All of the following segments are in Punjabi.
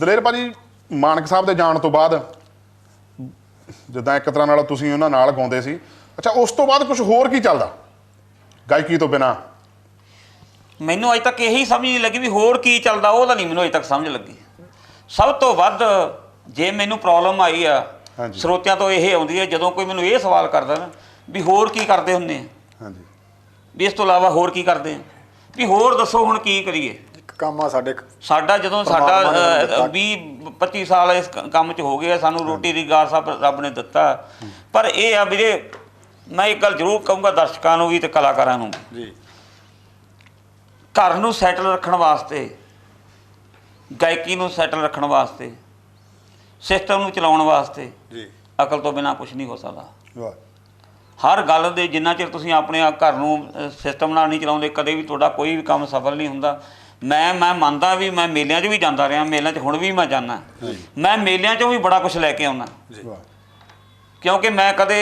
ਦਲੇਰ ਭਾਜੀ ਮਾਨਕ ਸਾਹਿਬ ਦੇ ਜਾਣ ਤੋਂ ਬਾਅਦ ਜਿੱਦਾਂ ਇੱਕ ਤਰ੍ਹਾਂ ਨਾਲ ਤੁਸੀਂ ਉਹਨਾਂ ਨਾਲ ਗਾਉਂਦੇ ਸੀ। ਅੱਛਾ ਉਸ ਤੋਂ ਬਾਅਦ ਕੁਝ ਹੋਰ ਕੀ ਚੱਲਦਾ? ਗਾਇਕੀ ਤੋਂ ਬਿਨਾ। ਮੈਨੂੰ ਅਜੇ ਤੱਕ ਇਹੀ ਸਮਝ ਨਹੀਂ ਲੱਗੀ ਵੀ ਹੋਰ ਕੀ ਚੱਲਦਾ ਉਹਦਾ ਨਹੀਂ ਮੈਨੂੰ ਅਜੇ ਤੱਕ ਸਮਝ ਲੱਗੀ। ਸਭ ਤੋਂ ਵੱਧ ਜੇ ਮੈਨੂੰ ਪ੍ਰੋਬਲਮ ਆਈ ਆ। ਸਰੋਤਿਆਂ ਤੋਂ ਇਹ ਆਉਂਦੀ ਹੈ ਜਦੋਂ ਕੋਈ ਮੈਨੂੰ ਇਹ ਸਵਾਲ ਕਰਦਾ ਨਾ ਵੀ ਹੋਰ ਕੀ ਕਰਦੇ ਹੁੰਦੇ ਆ? ਹਾਂਜੀ। ਵੀ ਇਸ ਤੋਂ ਇਲਾਵਾ ਹੋਰ ਕੀ ਕਰਦੇ ਆ? ਵੀ ਹੋਰ ਦੱਸੋ ਹੁਣ ਕੀ ਕਰੀਏ? ਕੰਮ ਆ ਸਾਡੇ ਸਾਡਾ ਜਦੋਂ ਸਾਡਾ ਪਰਮਾਤਮਾ ਨੇ ਅ, ਦਿੱਤਾ। 20 25 ਸਾਲ ਇਸ ਕੰਮ 'ਚ ਹੋ ਗਏ ਸਾਨੂੰ ਰੋਟੀ ਰੁਜ਼ਗਾਰ ਸਭ ਰੱਬ ਨੇ ਦਿੱਤਾ। ਪਰ ਇਹ ਆ ਵੀਰੇ ਮੈਂ ਇੱਕ ਗੱਲ ਜ਼ਰੂਰ ਕਹੂੰਗਾ ਦਰਸ਼ਕਾਂ ਨੂੰ ਵੀ ਤੇ ਕਲਾਕਾਰਾਂ ਨੂੰ। ਜੀ। ਘਰ ਨੂੰ ਸੈਟਲ ਰੱਖਣ ਵਾਸਤੇ ਗਾਇਕੀ ਨੂੰ ਸੈਟਲ ਰੱਖਣ ਵਾਸਤੇ ਸਿਸਟਮ ਨੂੰ ਚਲਾਉਣ ਵਾਸਤੇ ਜੀ। ਅਕਲ ਤੋਂ ਬਿਨਾ ਕੁਝ ਨਹੀਂ ਹੋ ਸਕਦਾ। ਵਾਹ। ਹਰ ਗੱਲ ਦੇ ਜਿੰਨਾ ਚਿਰ ਤੁਸੀਂ ਆਪਣੇ ਘਰ ਨੂੰ ਸਿਸਟਮ ਨਾਲ ਨਹੀਂ ਚਲਾਉਂਦੇ ਕਦੇ ਵੀ ਤੁਹਾਡਾ ਕੋਈ ਵੀ ਕੰਮ ਸਫਲ ਨਹੀਂ ਹੁੰਦਾ ਮੈਂ ਮੈਂ ਮੰਨਦਾ ਵੀ ਮੈਂ ਮੇਲਿਆਂ 'ਚ ਵੀ ਜਾਂਦਾ ਰਿਹਾ ਮੇਲਿਆਂ 'ਚ ਹੁਣ ਵੀ ਮੈਂ ਜਾਂਦਾ। ਮੈਂ ਮੇਲਿਆਂ 'ਚੋਂ ਵੀ ਬੜਾ ਕੁਝ ਲੈ ਕੇ ਆਉਣਾ ਜੀ। ਵਾਹ। ਕਿਉਂਕਿ ਮੈਂ ਕਦੇ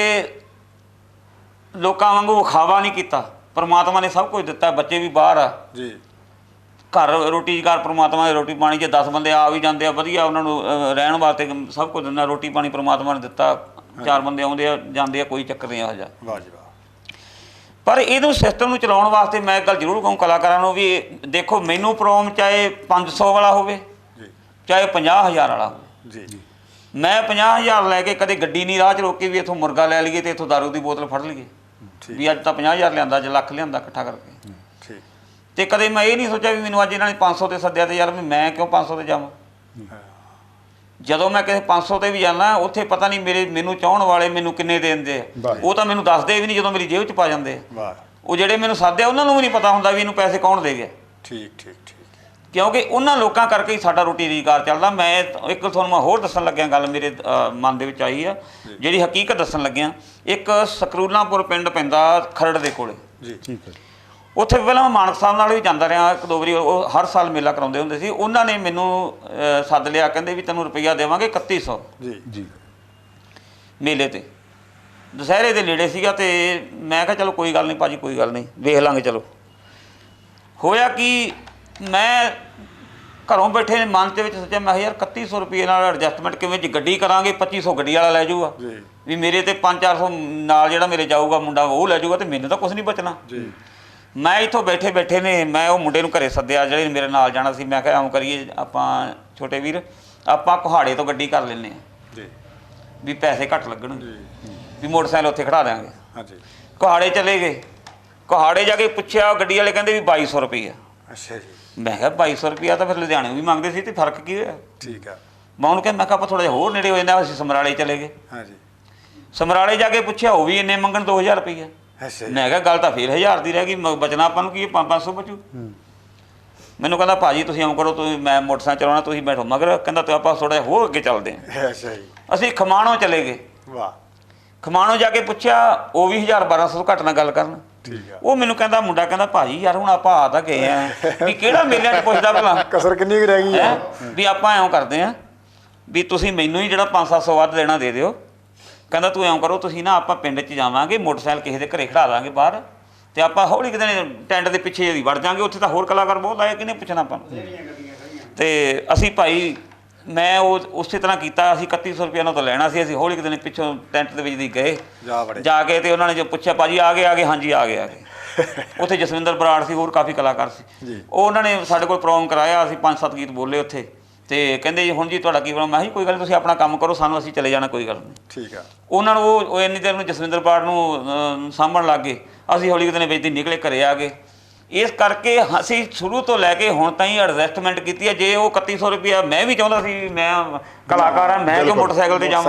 ਲੋਕਾਂ ਵਾਂਗੂ ਵਿਖਾਵਾ ਨਹੀਂ ਕੀਤਾ। ਪਰਮਾਤਮਾ ਨੇ ਸਭ ਕੁਝ ਦਿੱਤਾ ਬੱਚੇ ਵੀ ਬਾਹਰ ਆ। ਜੀ। ਘਰ ਰੋਟੀ ਘਰ ਪ੍ਰਮਾਤਮਾ ਦੀ ਰੋਟੀ ਪਾਣੀ ਜੇ 10 ਬੰਦੇ ਆ ਵੀ ਜਾਂਦੇ ਆ ਵਧੀਆ ਉਹਨਾਂ ਨੂੰ ਰਹਿਣ ਵਾਸਤੇ ਸਭ ਕੁਝ ਦਿੰਦਾ ਰੋਟੀ ਪਾਣੀ ਪ੍ਰਮਾਤਮਾ ਨੇ ਦਿੱਤਾ। ਚਾਰ ਬੰਦੇ ਆਉਂਦੇ ਆ ਜਾਂਦੇ ਆ ਕੋਈ ਚੱਕਰ ਨਹੀਂ ਇਹੋ ਜਿਹਾ। ਵਾਹ ਜੀ ਵਾਹ। ਪਰ ਇਹਨੂੰ ਸਿਸਟਮ ਨੂੰ ਚਲਾਉਣ ਵਾਸਤੇ ਮੈਂ ਇੱਕ ਗੱਲ ਜ਼ਰੂਰ ਕਹੂੰ ਕਲਾਕਾਰਾਂ ਨੂੰ ਵੀ ਦੇਖੋ ਮੈਨੂੰ ਪ੍ਰੋਮ ਚਾਹੇ 500 ਵਾਲਾ ਹੋਵੇ ਜੀ। ਚਾਹੇ 50000 ਵਾਲਾ ਹੋਵੇ। ਜੀ। ਮੈਂ 50000 ਲੈ ਕੇ ਕਦੇ ਗੱਡੀ ਨਹੀਂ ਰਾਹ 'ਚ ਰੋਕੀ ਵੀ ਇੱਥੋਂ ਮੁਰਗਾ ਲੈ ਲਈਏ ਤੇ ਇੱਥੋਂ ਦਾਰੂ ਦੀ ਬੋਤਲ ਫੜ ਲਈਏ। ਵੀ ਅੱਜ ਤਾਂ 50000 ਲਿਆਂਦਾ ਅੱਜ ਲੱਖ ਲਿਆਂਦਾ ਇਕੱਠਾ ਕਰਕੇ। ਠੀਕ। ਤੇ ਕਦੇ ਮੈਂ ਇਹ ਨਹੀਂ ਸੋਚਿਆ ਵੀ ਮੈਨੂੰ ਅੱਜ ਇਹਨਾਂ ਨੇ 500 ਤੇ ਸੱਦਿਆ ਤੇ ਯਾਰ ਮੈਂ ਕਿਉਂ 500 ਤੇ ਜਾਵਾਂ? ਜਦੋਂ ਮੈਂ ਕਿਸੇ 500 ਤੇ ਵੀ ਜਾਣਾ ਉੱਥੇ ਪਤਾ ਨਹੀਂ ਮੇਰੇ ਮੈਨੂੰ ਚਾਹਣ ਵਾਲੇ ਮੈਨੂੰ ਕਿੰਨੇ ਦੇ ਦਿੰਦੇ ਆ। ਉਹ ਤਾਂ ਮੈਨੂੰ ਦੱਸਦੇ ਵੀ ਨਹੀਂ ਜਦੋਂ ਮੇਰੀ ਜੇਬ 'ਚ ਪਾ ਜਾਂਦੇ ਆ। ਵਾਹ। ਉਹ ਜਿਹੜੇ ਮੈਨੂੰ ਸਾਦੇ ਉਹਨਾਂ ਨੂੰ ਵੀ ਨਹੀਂ ਪਤਾ ਹੁੰਦਾ ਵੀ ਇਹਨੂੰ ਪੈਸੇ ਕੌਣ ਦੇ ਗਿਆ ਠੀਕ ਠੀਕ ਠੀਕ। ਕਿਉਂਕਿ ਉਹਨਾਂ ਲੋਕਾਂ ਕਰਕੇ ਹੀ ਸਾਡਾ ਰੋਟੀ ਰੁਜ਼ਗਾਰ ਚੱਲਦਾ। ਮੈਂ ਇੱਕ ਤੁਹਾਨੂੰ ਮੈਂ ਹੋਰ ਦੱਸਣ ਲੱਗਿਆ ਗੱਲ ਮੇਰੇ ਮਨ ਦੇ ਵਿੱਚ ਆਈ ਆ ਜਿਹੜੀ ਹਕੀਕਤ ਦੱਸਣ ਲੱਗਿਆ। ਇੱਕ ਸਕਰੂਲਾਂਪੁਰ ਪਿੰਡ ਪੈਂਦਾ ਖਰੜ ਦੇ ਕੋਲੇ। ਜੀ। ਠੀਕ ਹੈ। ਉੱਥੇ ਪਹਿਲਾਂ ਮੈਂ ਮਾਨਕ ਸਾਹਿਬ ਨਾਲ ਵੀ ਜਾਂਦਾ ਰਿਹਾ ਇੱਕ ਦੋ ਵਾਰੀ ਉਹ ਹਰ ਸਾਲ ਮੇਲਾ ਕਰਾਉਂਦੇ ਹੁੰਦੇ ਸੀ। ਉਹਨਾਂ ਨੇ ਮੈਨੂੰ ਸੱਦ ਲਿਆ ਕਹਿੰਦੇ ਵੀ ਤੈਨੂੰ ਰੁਪਈਆ ਦੇਵਾਂਗੇ 3100 ਜੀ ਜੀ। ਮੇਲੇ ਤੇ। ਦੁਸਹਿਰੇ ਦੇ ਨੇੜੇ ਸੀਗਾ ਤੇ ਮੈਂ ਕਿਹਾ ਚਲੋ ਕੋਈ ਗੱਲ ਨਹੀਂ ਭਾਜੀ ਕੋਈ ਗੱਲ ਨਹੀਂ ਵੇਖ ਲਾਂਗੇ ਚਲੋ। ਹੋਇਆ ਕਿ ਮੈਂ ਘਰੋਂ ਬੈਠੇ ਮਨ ਦੇ ਵਿੱਚ ਸੋਚਿਆ ਮੈਂ ਕਿਹਾ ਯਾਰ 3100 ਰੁਪਏ ਨਾਲ ਐਡਜਸਟਮੈਂਟ ਕਿਵੇਂ ਜੇ ਗੱਡੀ ਕਰਾਂਗੇ 2500 ਗੱਡੀ ਵਾਲਾ ਲੈ ਜਾਊਗਾ। ਜੀ। ਵੀ ਮੇਰੇ ਤੇ 5-400 ਨਾਲ ਜਿਹੜਾ ਮੇਰੇ ਜਾਊਗਾ ਮੁੰਡਾ ਉਹ ਲੈ ਜਾਊਗਾ ਤੇ ਮੈਨੂੰ ਤਾਂ ਕੁਝ ਨਹੀਂ ਬਚਣਾ। ਜੀ। ਮੈਂ ਇੱਥੋਂ ਬੈਠੇ ਬੈਠੇ ਨੇ ਮੈਂ ਉਹ ਮੁੰਡੇ ਨੂੰ ਘਰੇ ਸੱਦਿਆ ਜਿਹੜੇ ਮੇਰੇ ਨਾਲ ਜਾਣਾ ਸੀ। ਮੈਂ ਕਿਹਾ ਆਉਂ ਕਰੀਏ ਆਪਾਂ ਛੋਟੇ ਵੀਰ ਆਪਾਂ ਕੁਹਾੜੇ ਤੋਂ ਗੱਡੀ ਕਰ ਲੈਨੇ ਆ ਜੀ। ਵੀ ਪੈਸੇ ਘੱਟ ਲੱਗਣਗੇ ਜੀ। ਵੀ ਮੋਟਰਸਾਈਕਲ ਉੱਥੇ ਖੜਾ ਦਿਆਂਗੇ। ਹਾਂਜੀ। ਕੁਹਾੜੇ ਚਲੇ ਗਏ। ਕੁਹਾੜੇ ਜਾ ਕੇ ਪੁੱਛਿਆ ਗੱਡੀ ਵਾਲੇ ਕਹਿੰਦੇ ਵੀ 2200 ਰੁਪਈਆ। ਅੱਛਾ ਜੀ। ਮੈਂ ਕਿਹਾ 2200 ਰੁਪਈਆ ਤਾਂ ਫਿਰ ਲੁਧਿਆਣੇ ਵੀ ਮੰਗਦੇ ਸੀ ਤੇ ਫ਼ਰਕ ਕੀ ਹੋਇਆ? ਠੀਕ ਆ। ਮੈਂ ਉਹਨੂੰ ਕਿਹਾ ਮੈਂ ਕਿਹਾ ਆਪਾਂ ਥੋੜਾ ਜਿਹਾ ਹੋਰ ਨੇੜੇ ਹੋ ਜਾਂਦਾ ਅਸੀਂ ਸਮਰਾਲੇ ਚਲੇ ਗਏ। ਹਾਂਜੀ। ਸਮਰਾਲੇ ਜਾ ਕੇ ਪੁੱਛਿਆ ਉਹ ਵੀ ਇੰਨੇ ਮੰਗਣ 2000 ਰੁਪਈਆ। ਅੱਛਾ ਮੈਂ ਕਿਹਾ ਗੱਲ ਤਾਂ ਫੇਰ 1000 ਦੀ ਰਹਿ ਗਈ ਮ- ਬਚਣਾ ਆਪਾਂ ਨੂੰ ਕੀ 500 ਬਚੂ। ਮੈਨੂੰ ਕਹਿੰਦਾ ਭਾਜੀ ਤੁਸੀਂ ਐਂ ਕਰੋ ਤੁਸੀਂ ਮੈਂ ਮੋਟਰਸਾਈਕਲ ਚਲਾਉਣਾ ਤੁਸੀਂ ਬੈਠੋ। ਮਗਰ ਕਹਿੰਦਾ ਤੇ ਆਪਾਂ ਥੋੜਾ ਹੋਰ ਅੱਗੇ ਚੱਲਦੇ ਹਾਂ ਅੱਛਾ ਜੀ। ਅਸੀਂ ਖਮਾਣੋਂ ਚਲੇ ਗਏ। ਵਾਹ। ਖਮਾਣੋਂ ਜਾ ਕੇ ਪੁੱਛਿਆ ਉਹ ਵੀ 1000 1200 ਤੋਂ ਘੱਟ ਨਾਲ ਗੱਲ ਕਰਨ? ਠੀਕ ਆ। ਉਹ ਮੈਨੂੰ ਕਹਿੰਦਾ ਮੁੰਡਾ ਕਹਿੰਦਾ ਭਾਜੀ ਯਾਰ ਹੁਣ ਆਪਾਂ ਆ ਤਾਂ ਗਏ ਆ। ਵੀ ਕਿਹੜਾ ਮੇਲਿਆਂ 'ਚ ਪੁੱਛਦਾ ਭਲਾ? ਕਸਰ ਕਿੰਨੀ ਕੁ ਰਹਿ ਗਈ ਹੈਂ? ਹੈ? ਵੀ ਆਪਾਂ ਐਂ ਕਰਦੇ ਆ ਵੀ ਤੁਸੀਂ ਮੈਨੂੰ ਹੀ ਜਿਹੜਾ 5-700 ਵੱਧ ਦੇਣਾ ਦੇ ਦਿਓ। ਕਹਿੰਦਾ ਤੂੰ ਐਂ ਕਰੋ ਤੁਸੀਂ ਨਾ ਆਪਾਂ ਪਿੰਡ 'ਚ ਜਾਵਾਂਗੇ ਮੋਟਰਸਾਈਕਲ ਕਿਸੇ ਦੇ ਘਰੇ ਖੜਾ ਦਾਂਗੇ ਬਾਹਰ ਤੇ ਆਪਾਂ ਹੌਲੀ ਕਿਤੇ ਟੈਂਟ ਦੇ ਪਿੱਛੇ ਜਿਹੀ ਵੜ ਜਾਾਂਗੇ ਉੱਥੇ ਤਾਂ ਹੋਰ ਕਲਾਕਾਰ ਬਹੁਤ ਆਏ ਕਿਹਨੇ ਪੁੱਛਣਾ ਆਪਾਂ? ਤੇ ਅਸੀਂ ਭਾਈ ਮੈਂ ਉਹ ਉਸੇ ਤਰ੍ਹਾਂ ਕੀਤਾ ਅਸੀਂ 3100 ਰੁਪਏ ਨਾਲ ਤਾਂ ਲੈਣਾ ਸੀ ਅਸੀਂ ਹੌਲੀ ਕਿਤੇ ਨੇ ਪਿੱਛੋਂ ਟੈਂਟ ਦੇ ਵਿੱਚ ਦੀ ਗਏ। ਜਾ ਕੇ ਤੇ ਉਹਨਾਂ ਨੇ ਜੋ ਪੁੱਛਿਆ ਭਾਜੀ ਆ ਗਏ ਆ ਗਏ ਹਾਂਜੀ ਆ ਗਏ ਆ ਗਏ। ਉੱਥੇ ਜਸਵਿੰਦਰ ਬਰਾੜ ਸੀ ਹੋਰ ਕਾਫੀ ਕਲਾਕਾਰ ਸੀ। ਉਹ ਉਹਨਾਂ ਨੇ ਸਾਡੇ ਕੋਲ ਪ੍ਰੋਗਰਾਮ ਕਰਾਇਆ ਅਸੀਂ ਪੰਜ ਸੱਤ ਗੀਤ ਬੋਲੇ ਉੱਥੇ। ਤੇ ਕਹਿੰਦੇ ਜੀ ਹੁਣ ਜੀ ਤੁਹਾਡਾ ਕੀ ਬਣਾਉਣਾ? ਮੈਂ ਜੀ ਕੋਈ ਗੱਲ ਨਹੀਂ ਤੁਸੀਂ ਆਪਣਾ ਕੰਮ ਕਰੋ ਸਾਨੂੰ ਅਸੀਂ ਚਲੇ ਜਾਣਾ ਕੋਈ ਗੱਲ ਨਹੀਂ ਠੀਕ ਆ। ਉਹਨਾਂ ਨੂੰ ਉਹ ਉਹ ਇੰਨੀ ਦੇਰ ਨੂੰ ਜਸਵਿੰਦਰ ਬਰਾੜ ਨੂੰ ਸਾਂਭਣ ਲੱਗ ਗਏ। ਅਸੀਂ ਹੌਲੀ ਕਿਤੇ ਨੇ ਵਿੱਚ ਦੀ ਨਿਕਲੇ ਘਰੇ ਆ ਗਏ। ਇਸ ਕਰਕੇ ਅਸੀਂ ਸ਼ੁਰੂ ਤੋਂ ਲੈ ਕੇ ਹੁਣ ਤਾਈਂ ਐਡਜਸਟਮੈਂਟ ਕੀਤੀ ਹੈ ਜੇ ਉਹ 3100 ਰੁਪਇਆ ਮੈਂ ਵੀ ਚਾਹੁੰਦਾ ਸੀ ਮੈਂ ਕਲਾਕਾਰ ਆ ਮੈਂ ਕਿਉਂ। ਮੋਟਰਸਾਈਕਲ ਤੇ ਜਾਵਾਂ?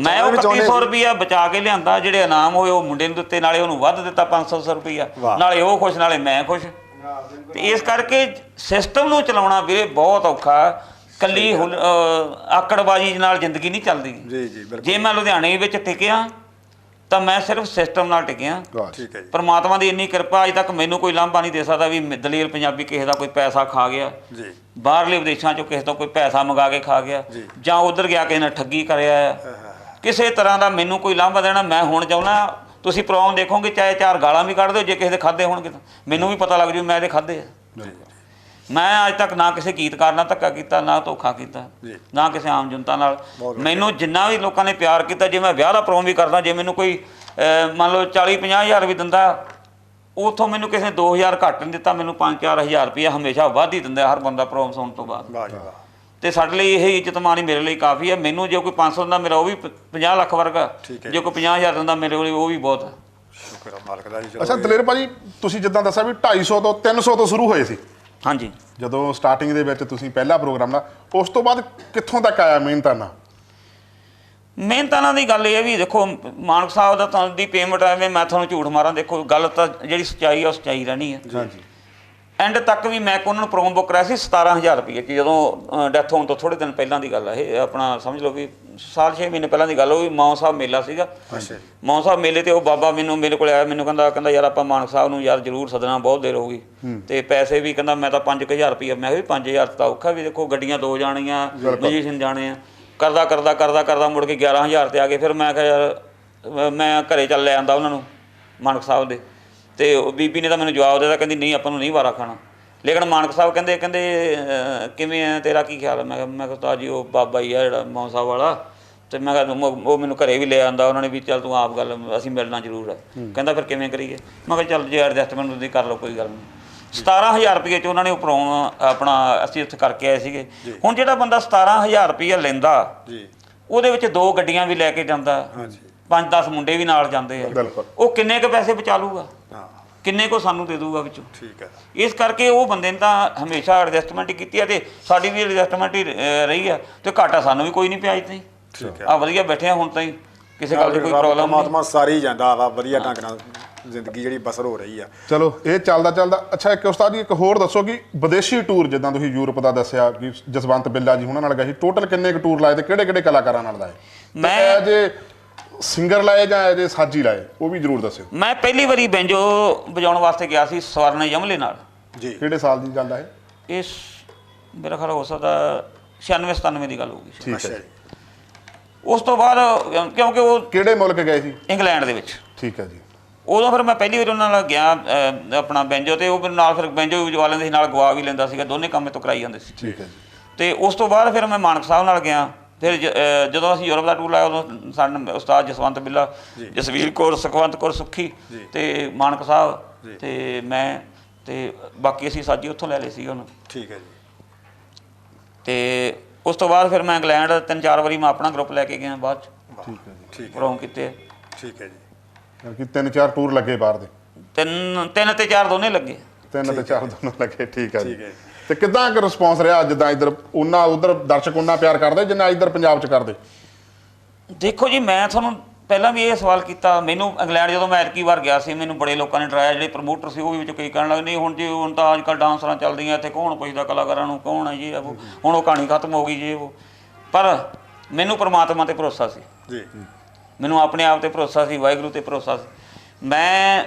ਮੈਂ ਉਹ 3100 ਰੁਪਿਆ ਬਚਾ ਕੇ ਲਿਆਂਦਾ ਜਿਹੜੇ ਇਨਾਮ ਹੋਏ ਉਹ ਮੁੰਡੇ ਨੂੰ ਦਿੱਤੇ ਨਾਲੇ ਉਹਨੂੰ ਵੱਧ ਦਿੱਤਾ 500 ਰੁਪਿਆ। ਨਾਲੇ ਉਹ ਖੁਸ਼ ਨਾਲੇ ਮੈਂ ਖੁਸ਼। ਤੇ ਇਸ ਕਰਕੇ ਸਿਸਟਮ ਨੂੰ ਚਲਾਉਣਾ ਵੀਰੇ ਬਹੁਤ ਔਖਾ ਕੱਲੀ ਆਕੜਬਾਜ਼ੀ ਨਾਲ ਜ਼ਿੰਦਗੀ ਨਹੀਂ ਚੱਲਦੀ। ਜੀ ਜੀ ਬਿਲਕੁਲ। ਜੇ ਮੈਂ ਲੁਧਿਆਣੇ ਵਿੱਚ ਟਿਕਿਆ ਤਾਂ ਮੈਂ ਸਿਰਫ ਸਿਸਟਮ ਨਾਲ ਟਿਕਿਆ। ਠੀਕ ਹੈ ਜੀ। ਪਰਮਾਤਮਾ ਦੀ ਇੰਨੀ ਕਿਰਪਾ ਅਜੇ ਤੱਕ ਮੈਨੂੰ ਕੋਈ ਲਾਂਭਾ ਨਹੀਂ ਦੇ ਸਕਦਾ ਵੀ ਦਲੇਰ ਪੰਜਾਬੀ ਕਿਸੇ ਦਾ ਕੋਈ ਪੈਸਾ ਖਾ ਗਿਆ। ਜੀ। ਬਾਹਰਲੇ ਵਿਦੇਸ਼ਾਂ ਚੋਂ ਕਿਸੇ ਤੋਂ ਕੋਈ ਪੈਸਾ ਮੰਗਾ ਕੇ ਖਾ ਗਿਆ। ਜੀ। ਉਧਰ ਗਿਆ ਕਿਸੇ ਨੇ ਠੱਗੀ ਕਰਿਆ। ਕਿਸੇ ਤਰ੍ਹਾਂ ਦਾ ਮੈਨੂੰ ਕੋਈ ਲਾਂਭਾ ਦੇਣਾ ਮੈਂ ਹੁਣ ਚਾਹੁੰਦਾ ਤੁਸੀਂ ਪ੍ਰੋਗਰਾਮ ਦੇਖੋਗੇ ਚਾਹੇ ਚਾਰ ਗਾਲਾਂ ਵੀ ਕੱਢ ਦਿਓ ਜੇ ਕਿਸੇ ਦੇ ਖਾਦੇ ਹੋਣਗੇ ਤਾਂ। ਮੈਨੂੰ ਵੀ ਪਤਾ ਲੱਗ ਜੂ ਮੈਂ ਇਹਦੇ ਖਾਦੇ ਆ। ਮੈਂ ਅੱਜ ਤੱਕ ਨਾ ਕਿਸੇ ਗੀਤਕਾਰ ਨਾਲ ਧੱਕਾ ਕੀਤਾ ਨਾ ਧੋਖਾ ਕੀਤਾ। ਨਾ ਕਿਸੇ ਆਮ ਜਨਤਾ ਨਾਲ। ਮੈਨੂੰ ਜਿੰਨਾ ਵੀ ਲੋਕਾਂ ਨੇ ਪਿਆਰ ਕੀਤਾ ਜੇ ਮੈਂ ਵਿਆਹ ਦਾ ਪ੍ਰੋਗਰਾਮ ਵੀ ਕਰਦਾ ਜੇ ਮੈਨੂੰ ਕੋਈ ਮੰਨ ਲਓ 40 50 ਹਜ਼ਾਰ ਵੀ ਦਿੰਦਾ ਉਥੋਂ ਮੈਨੂੰ ਕਿਸੇ ਨੇ 2000 ਘੱਟ ਨਹੀਂ ਦਿੱਤਾ ਮੈਨੂੰ 5-4000 ਰੁਪਏ ਹਮੇਸ਼ਾ ਵੱਧ ਹੀ ਦਿੰਦਾ ਹਰ ਬੰਦਾ ਪ੍ਰੋਗਰਾਮ ਸੁਣਨ ਤੋਂ ਬਾਅਦ। ਵਾਹ ਜੀ ਵਾਹ। ਤੇ ਸਾਡੇ ਲਈ ਇਹ ਇੱਜ਼ਤ ਮਾਣੀ ਮੇਰੇ ਲਈ ਕਾਫੀ ਹੈ। ਮੈਨੂੰ ਜੇ ਕੋਈ 500 ਦਿੰਦਾ ਮੇਰਾ ਉਹ ਵੀ 50 ਲੱਖ ਵਰਗਾ। ਜੇ ਕੋਈ 50000 ਦਿੰਦਾ ਮੇਰੇ ਲਈ ਉਹ ਵੀ ਬਹੁਤ ਹੈ। ਸ਼ੁਕਰ ਆ ਮਾਲਕ ਦਾ ਜੀ ਅੱਛਾ ਦਲੇਰ ਭਾਜੀ ਤੁਸੀਂ ਜਿੱਦਾਂ ਦੱਸਿਆ ਵੀ 250 ਤੋਂ 300 ਤੋਂ ਸ਼ੁਰੂ ਹੋਏ ਸੀ। ਹਾਂਜੀ। ਜਦੋਂ ਸਟਾਰਟਿੰਗ ਦੇ ਵਿੱਚ ਤੁਸੀਂ ਪਹਿਲਾ ਪ੍ਰੋਗਰਾਮ ਦਾ ਉਸ ਤੋਂ ਬਾਅਦ ਕਿੱਥੋਂ ਤੱਕ ਆਇਆ ਮਿਹਨਤਾਨਾ? ਮਿਹਨਤਾਂ ਨਾਲ ਦੀ ਗੱਲ ਇਹ ਹੈ ਵੀ ਦੇਖੋ ਮਾਨਕ ਸਾਹਿਬ ਦਾ ਤਾਂ ਦੀ ਪੇਮੈਂਟ ਐਵੇਂ ਮੈਂ ਤੁਹਾਨੂੰ ਝੂਠ ਮਾਰਾਂ ਦੇਖੋ ਗੱਲ ਤਾਂ ਜਿਹੜੀ ਸੱਚਾਈ ਆ ਉਹ ਸੱਚਾਈ ਰਹਿਣੀ ਹੈ। ਹਾਂਜੀ। ਐਂਡ ਤੱਕ ਵੀ ਮੈਂ ਉਹਨਾਂ ਨੂੰ ਪ੍ਰੋਮ ਬੁੱਕ ਕਰਾਇਆ ਸੀ 17000 ਰੁਪਏ ਚ ਜਦੋਂ ਡੈਥ ਹੋਣ ਤੋਂ ਥੋੜੇ ਦਿਨ ਪਹਿਲਾਂ ਦੀ ਗੱਲ ਹੈ ਇਹ ਆਪਣਾ ਸਮਝ ਲਓ ਵੀ ਸਾਲ 6 ਮਹੀਨੇ ਪਹਿਲਾਂ ਦੀ ਗੱਲ ਉਹ ਵੀ ਮਾਂ ਸਾਹਿਬ ਮੇਲਾ ਸੀਗਾ। ਅੱਛਾ। ਮਾਂ ਸਾਹਿਬ ਮੇਲੇ ਤੇ ਉਹ ਬਾਬਾ ਮੈਨੂੰ ਮੇਰੇ ਕੋਲ ਆਇਆ ਮੈਨੂੰ ਕਹਿੰਦਾ ਕਹਿੰਦਾ ਯਾਰ ਆਪਾਂ ਮਾਨਕ ਸਾਹਿਬ ਨੂੰ ਯਾਰ ਜ਼ਰੂਰ ਸਦਨਾ ਬਹੁਤ ਦੇਰ ਹੋ ਗਈ। ਤੇ ਪੈਸੇ ਵੀ ਕਹਿੰਦਾ ਮੈਂ ਤਾਂ 5000 ਰੁਪਏ ਮੈਂ ਕਿਹਾ ਵੀ 5000 ਤਾਂ ਔਖਾ ਵੀ ਦੇਖੋ ਗੱਡੀਆਂ ਦੋ ਜਾਣੀਆਂ ਮਿਊਜ਼ੀਸ਼ੀਅਨ ਜਾਣੇ ਆ। ਕਰਦਾ ਕਰਦਾ ਕਰਦਾ ਕਰਦਾ ਮੁੜ ਕੇ 11000 ਤੇ ਆ ਗਏ ਫਿਰ ਮੈਂ ਕਿਹਾ ਯਾਰ ਮੈਂ ਘਰੇ ਚੱਲ ਲੈ ਆਂਦਾ ਉਹਨਾਂ ਨੂੰ ਮਾਨਕ ਸਾਹਿਬ ਦੇ। ਤੇ ਉਹ ਬੀਬੀ ਨੇ ਤਾਂ ਮੈਨੂੰ ਜਵਾਬ ਦਿੱਤਾ ਕਹਿੰਦੀ ਨਹੀਂ ਆਪਾਂ ਨੂੰ ਨਹੀਂ ਵਾਰਾ ਖਾਣਾ। ਲੇਕਿਨ ਮਾਨਕ ਸਾਹਿਬ ਕਹਿੰਦੇ ਕਹਿੰਦੇ ਕਿਵੇਂ ਆ ਤੇਰਾ ਕੀ ਖਿਆਲ ਹੈ ਮੈਂ ਕਿਹਾ ਮੈਂ ਕਿਹਾ ਉਸਤਾਦ ਜੀ ਉਹ ਬਾਬਾ ਹੀ ਆ ਜਿਹੜਾ ਮੌਂ ਸਾਹਿਬ ਵਾਲਾ। ਤੇ ਮੈਂ ਕਿਹਾ ਤੂੰ- ਉਹ ਮੈਨੂੰ ਘਰੇ ਵੀ ਲੈ ਆਂਦਾ ਉਹਨਾਂ ਨੇ ਵੀ ਚੱਲ ਤੂੰ ਆਪ ਗੱਲ ਅਸੀਂ ਮਿਲਣਾ ਜ਼ਰੂਰ ਹੈ। ਕਹਿੰਦਾ ਫਿਰ ਕਿਵੇਂ ਕਰੀਏ? ਮੈਂ ਕਿਹਾ ਚੱਲ ਜੇ ਐਡਜਸਟਮੈਂਟ ਤੁਸੀਂ ਕਰ ਲਓ ਕੋਈ ਗੱਲ ਨਹੀਂ। 17000 ਰੁਪਏ ਚ ਉਹਨਾਂ ਨੇ ਉਪਰੋਂ ਆਪਣਾ ਅਸੀਂ ਉੱਥੇ ਕਰਕੇ ਆਏ ਸੀਗੇ। ਹੁਣ ਜਿਹੜਾ ਬੰਦਾ 17000 ਰੁਪਏ ਲੈਂਦਾ ਜੀ। ਉਹਦੇ ਵਿੱਚ ਦੋ ਗੱਡੀਆਂ ਵੀ ਲੈ ਕੇ ਜਾਂਦਾ। ਹਾਂਜੀ। 5-10 ਮੁੰਡੇ ਵੀ ਨਾਲ ਜਾਂਦੇ ਆ। ਬਿਲਕੁਲ। ਉਹ ਕਿੰਨੇ ਕੁ ਪੈਸੇ ਬਚਾ ਲੂਗਾ ਹਾਂ। ਕਿੰਨੇ ਕੋ ਸਾਨੂੰ ਦੇ ਦੂਗਾ ਵਿੱਚੋਂ? ਠੀਕ ਹੈ। ਇਸ ਕਰਕੇ ਉਹ ਬੰਦੇ ਨੇ ਤਾਂ ਹਮੇਸ਼ਾ ਐਡਜਸਟਮੈਂਟ ਹੀ ਕੀਤੀ ਹੈ ਤੇ ਸਾਡੀ ਵੀ ਐਡਜਸਟਮੈਂਟ ਹੀ ਰਹੀ ਹੈ ਤੇ ਘਾਟਾ ਸਾਨੂੰ ਵੀ ਕੋਈ ਨਹੀਂ ਪਿਆ ਤਾਈਂ ਠੀਕ ਹੈ। ਆ ਵਧੀਆ ਬੈਠੇ ਆ ਹੁਣ ਤਾਈਂ। ਕਿਸੇ ਗੱਲ ਦੀ ਕੋਈ ਪ੍ਰੋਬਲਮ ਨਹੀਂ ਪਰਮਾਤਮਾ ਸਾਰੀ ਜਾਂਦਾ ਵਾ ਵਧੀਆ ਢੰਗ ਨਾਲ ਜ਼ਿੰਦਗੀ ਜਿਹੜੀ ਬਸਰ ਹੋ ਰਹੀ ਆ। ਚਲੋ ਇਹ ਚੱਲਦਾ ਚੱਲਦਾ। ਅੱਛਾ ਇੱਕ ਉਸਤਾਦ ਜੀ ਇੱਕ ਹੋਰ ਦੱਸੋ ਕਿ ਵਿਦੇਸ਼ੀ ਟੂਰ ਜਿੱਦਾਂ ਤੁਸੀਂ ਯੂਰਪ ਦਾ ਦੱਸਿਆ ਕਿ ਜਸਵੰਤ ਬਿੱਲਾ ਜੀ ਉਹਨਾਂ ਨਾਲ ਗਏ ਸੀ। ਟੋਟਲ ਕਿੰਨੇ ਕੁ ਟੂਰ ਲਾਏ ਤੇ ਕਿਹੜੇ ਕਿਹੜੇ ਕਲਾਕਾਰਾਂ ਨਾਲ ਲਾਏ? ਮੈਂ- ਜੇ ਸਿੰਗਰ ਲਾਏ ਜਾਂ ਜੇ ਸਾਜੀ ਲਾਏ ਉਹ ਵੀ ਜਰੂਰ ਦੱਸਿਓ। ਮੈਂ ਪਹਿਲੀ ਵਾਰੀ ਬੈਂਜੋ ਵਜਾਉਣ ਵਾਸਤੇ ਗਿਆ ਸੀ ਸਵਰਨ ਯਮਲੇ ਨਾਲ। ਜੀ। ਕਿਹੜੇ ਸਾਲ ਦੀ ਗੱਲ ਹੈ ਇਸ ਮੇਰਾ ਖਿਆਲ ਹੋ ਸਕਦਾ 96 97 ਦੀ ਗੱਲ ਹੋਊਗੀ। ਠੀਕ ਹੈ ਜੀ। ਉਸ ਤੋਂ ਬਾਅਦ ਕਿਉਂਕਿ ਉਹ ਕਿਹੜੇ ਮੁਲਕ ਗਏ ਸੀ? ਇੰਗਲੈਂਡ ਦੇ ਵਿੱਚ। ਠੀਕ ਹੈ ਜੀ। ਉਦੋਂ ਫਿਰ ਮੈਂ ਪਹਿਲੀ ਵਾਰ ਉਹਨਾਂ ਨਾਲ ਗਿਆ ਆਪਣਾ ਬੈਂਜੋ ਤੇ ਉਹ ਮੇਰੇ ਨਾਲ ਫਿਰ ਬੈਂਜੋ ਵੀ ਵਜਵਾ ਲੈਂਦੇ ਸੀ ਨਾਲ ਗਵਾ ਵੀ ਲੈਂਦਾ ਸੀਗਾ ਦੋਨੇ ਕੰਮ ਤੋਂ ਕਰਾਈ ਜਾਂਦੇ ਸੀ। ਠੀਕ ਹੈ ਜੀ। ਤੇ ਉਸ ਤੋਂ ਬਾਅਦ ਫਿਰ ਮੈਂ ਮਾਨਕ ਸਾਹਿਬ ਨਾਲ ਗਿਆ। ਫਿਰ ਜਦੋਂ ਅਸੀਂ ਯੂਰਪ ਦਾ ਟੂਰ ਲਾਇਆ ਉਦੋਂ ਸਾਡੇ ਉਸਤਾਦ ਜਸਵੰਤ ਬਿੱਲਾ ਜਸਵੀਰ ਕੌਰ ਸੁਖਵੰਤ ਕੌਰ ਸੁੱਖੀ ਤੇ ਮਾਨਕ ਸਾਹਿਬ ਤੇ ਮੈਂ ਤੇ ਬਾਕੀ ਅਸੀਂ ਸਾਜੀ ਉੱਥੋਂ ਲੈ ਲਏ ਸੀ ਹੁਣ ਠੀਕ ਹੈ ਜੀ। ਤੇ ਉਸ ਤੋਂ ਬਾਅਦ ਫਿਰ ਮੈਂ ਇੰਗਲੈਂਡ ਤਿੰਨ ਚਾਰ ਵਾਰੀ ਮੈਂ ਆਪਣਾ ਗਰੁੱਪ ਲੈ ਕੇ ਗਿਆ ਬਾਅਦ ਚ। ਠੀਕ ਹੈ ਜੀ। ਠੀਕ ਹੈ। ਪ੍ਰੋਗਰਾਮ ਕੀਤੇ। ਠੀਕ ਹੈ ਜੀ। ਕਿਉਂਕਿ ਤਿੰਨ ਚਾਰ ਟੂਰ ਲੱਗੇ ਬਾਹਰ ਦੇ। ਤਿੰਨ ਤਿੰਨ ਤੇ ਚਾਰ ਦੋਨੇ ਲੱਗੇ। ਤਿੰਨ ਤੇ ਚਾਰ ਦੋਨੋਂ ਲੱਗੇ ਠੀਕ ਹੈ ਜੀ। ਠੀਕ ਹੈ ਜੀ। ਤੇ ਕਿਦਾਂ ਕਿ ਰਿਸਪੌਂਸ ਰਿਹਾ ਜਿੱਦਾਂ ਇੱਧਰ? ਉਹਨਾਂ ਉਧਰ ਦਰਸ਼ਕ ਉਹਨਾਂ ਪਿਆਰ ਕਰਦੇ ਜਿੰਨਾ ਇੱਧਰ ਪੰਜਾਬ 'ਚ ਕਰਦੇ? ਦੇਖੋ ਜੀ ਮੈਂ ਤੁਹਾਨੂੰ ਪਹਿਲਾਂ ਵੀ ਇਹ ਸਵਾਲ ਕੀਤਾ ਮੈਨੂੰ ਇੰਗਲੈਂਡ ਜਦੋਂ ਮੈਂ ਐਤਕੀ ਵਾਰ ਗਿਆ ਸੀ ਮੈਨੂੰ ਬੜੇ ਲੋਕਾਂ ਨੇ ਡਰਾਇਆ ਜਿਹੜੇ ਪ੍ਰਮੋਟਰ ਸੀ ਉਹ ਵੀ ਵਿੱਚ ਕਈ ਕਹਿਣ ਲੱਗੇ ਨਹੀਂ ਹੁਣ ਜੀ ਹੁਣ ਤਾਂ ਅੱਜ ਕੱਲ੍ਹ ਡਾਂਸਰਾਂ ਚੱਲਦੀਆਂ ਇੱਥੇ ਕੌਣ ਪੁੱਛਦਾ ਕਲਾਕਾਰਾਂ ਨੂੰ ਕੌਣ ਹੈ ਜੀ ਇਹ ਉਹ? ਹੁਣ ਉਹ ਕਹਾਣੀ ਖਤਮ ਹੋ ਗਈ ਜੀ ਉਹ। ਪਰ ਮੈਨੂੰ ਪ੍ਰਮਾਤਮਾ ਤੇ ਭਰੋਸਾ ਸੀ। ਜੀ। ਮੈਨੂੰ ਆਪਣੇ ਆਪ ਤੇ ਭਰੋਸਾ ਸੀ ਵਾਹਿਗੁਰੂ ਤੇ ਭਰੋਸਾ ਸੀ। ਮੈਂ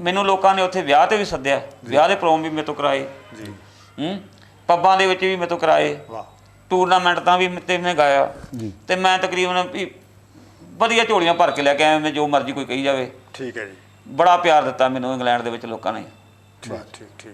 ਮੈਨੂੰ ਲੋਕਾਂ ਨੇ ਉੱਥੇ ਵਿਆਹ ਤੇ ਵੀ ਸੱਦਿਆ ਵਿਆਹ ਦੇ ਪ੍ਰੋਗਰਾਮ ਵੀ ਮੇਰੇ ਤੋਂ ਕਰਾਏ। ਜੀ। ਹੂੰ? ਪੱਬਾਂ ਦੇ ਵਿੱਚ ਵੀ ਮੇਰੇ ਤੋਂ ਕਰਾਏ। ਵਾਹ। ਟੂਰਨਾਮੈਂਟ ਤਾਂ ਵੀ ਤੇ ਮੈਂ ਗਾਇਆ। ਤੇ ਮੈਂ ਤਕਰੀਬਨ ਵੀ ਵਧੀਆ ਝੋਲੀਆਂ ਭਰ ਕੇ ਲੈ ਕੇ ਆਇਆ ਮੈਂ ਜੋ ਮਰਜ਼ੀ ਕੋਈ ਕਹੀ ਜਾਵੇ। ਠੀਕ ਹੈ ਜੀ। ਬੜਾ ਪਿਆਰ ਦਿੱਤਾ ਮੈਨੂੰ ਇੰਗਲੈਂਡ ਦੇ ਵਿੱਚ ਲੋਕਾਂ ਨੇ। ਠੀਕ ਠੀਕ ਠੀਕ।